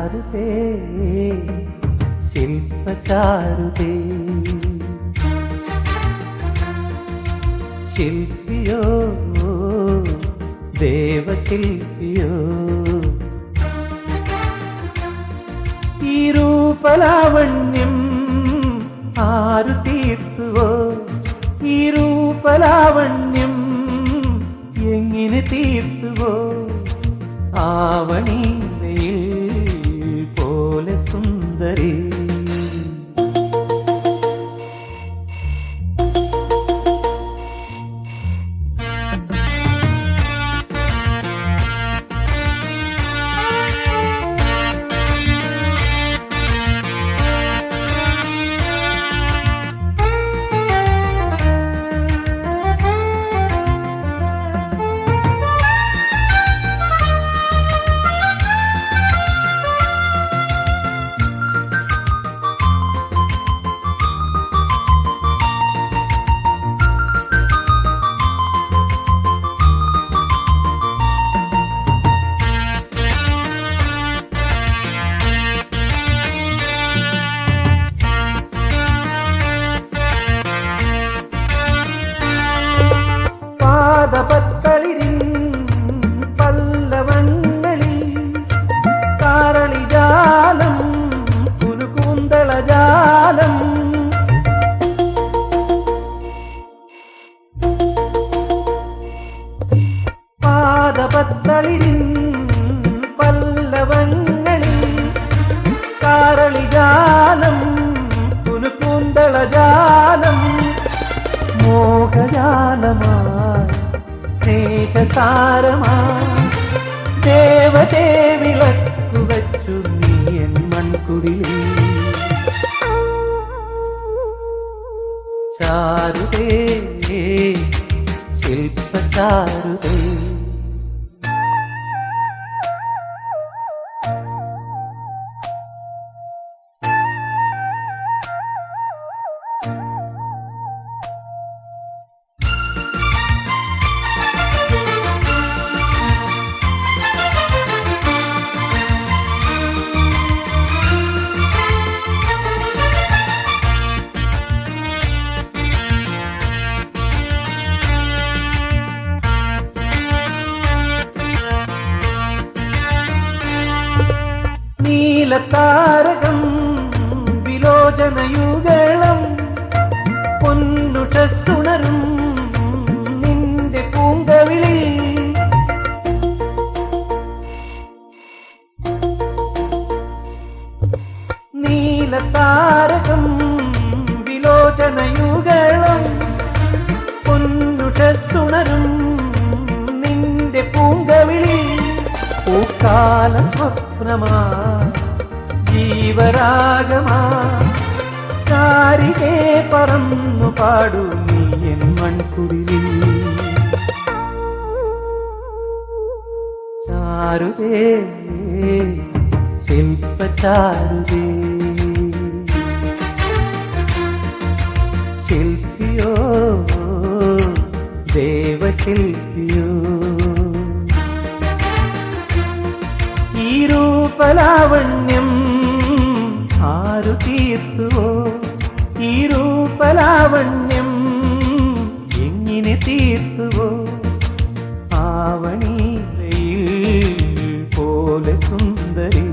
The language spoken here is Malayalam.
ചാരുതേ ശില്പചാരുതേ ശില്പിയോ ദേവശില്പിയോ ഈ രൂപലാവണ്യം ആരു തീർത്തുവോ? ഈ രൂപലാവണ്യം എങ്ങനെ തീർത്തുവോ? ആവണിയിൽ ಸುಂದರಿ പാദപത്തളിരിൻ പല്ലവങ്ങളിൽ കാരളിജാലം പുലുകൂന്തളജാലം മോഹജാലമായി സ്നേഹസാരമായി ദേവതേ വിളക്കു വച്ചു നീ എൻ മൺകുടിലിൽ ചാരുതേ ശില്പചാരുതേ നീലത്താരകം വിലോചനയുഗളം. പൊന്നുഷസുണരും നിന്റെ പൂങ്കവിളി നീലത്താരകം വിലോചനയുഗളം. പൊന്നുഷസുണരും നിന്റെ പൂങ്കവിളി പൂക്കാല സ്വപ്നമാ ജീവരാഗമാ. കാരികേ പറന്നു പാടു നീ എൻ മൺകുടിലിൽ. ചാരുതേ ശില്പചാരുതേ. ശില്പിയോ ദേവശില്പിയോ. ഈ രൂപലാവണ്യം ആരു തീർത്തുവോ ഈ രൂപലാവണ്യം എങ്ങനെ തീർത്തുവോ ആവണി പോലെ സുന്ദരി